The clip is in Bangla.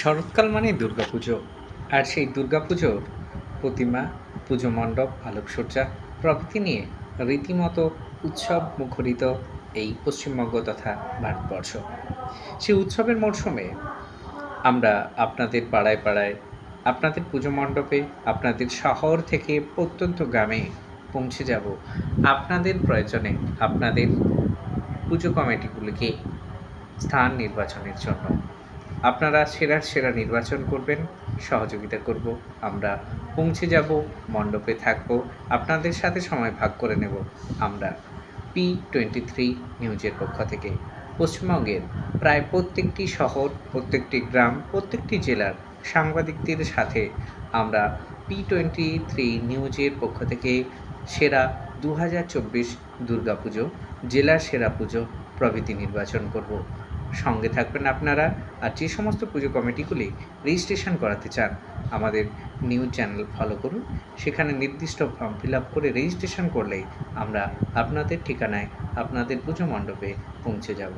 শরৎকাল মানে দুর্গাপুজো আর সেই দুর্গাপুজোর প্রতিমা, পুজো মণ্ডপ, আলোকসজ্জা প্রভৃতি নিয়ে রীতিমতো উৎসব মুখরিত এই পশ্চিমবঙ্গ তথা ভারতবর্ষ। সেই উৎসবের মরশুমে আমরা আপনাদের পাড়ায় পাড়ায়, আপনাদের পুজো মণ্ডপে, আপনাদের শহর থেকে প্রত্যন্ত গ্রামে পৌঁছে যাব আপনাদের প্রয়োজনে আপনাদের পুজো কমিটিগুলিকে স্থান নির্বাচনের জন্য। আপনারা সেরার সেরা নির্বাচন করবেন, সহযোগিতা করব, আমরা পৌঁছে যাব, মণ্ডপে থাকব, আপনাদের সাথে সময় ভাগ করে নেব আমরা। পি টোয়েন্টি থ্রি নিউজের পক্ষ থেকে। পশ্চিমবঙ্গের প্রায় প্রত্যেকটি শহর, প্রত্যেকটি গ্রাম, প্রত্যেকটি জেলার সাংবাদিকদের সাথে আমরা পি টোয়েন্টি থ্রি নিউজের পক্ষ থেকে সেরা দু হাজার চব্বিশ দুর্গাপুজো, জেলার সেরা পুজো প্রভৃতি নির্বাচন করব। সঙ্গে থাকবেন আপনারা আর যে সমস্ত পুজো কমিটিগুলি রেজিস্ট্রেশন করাতে চান, আমাদের নিউজ চ্যানেল ফলো করুন। সেখানে নির্দিষ্ট ফর্ম ফিল আপ করে রেজিস্ট্রেশন করলেই আমরা আপনাদের ঠিকানায় আপনাদের পুজো মণ্ডপে পৌঁছে যাব।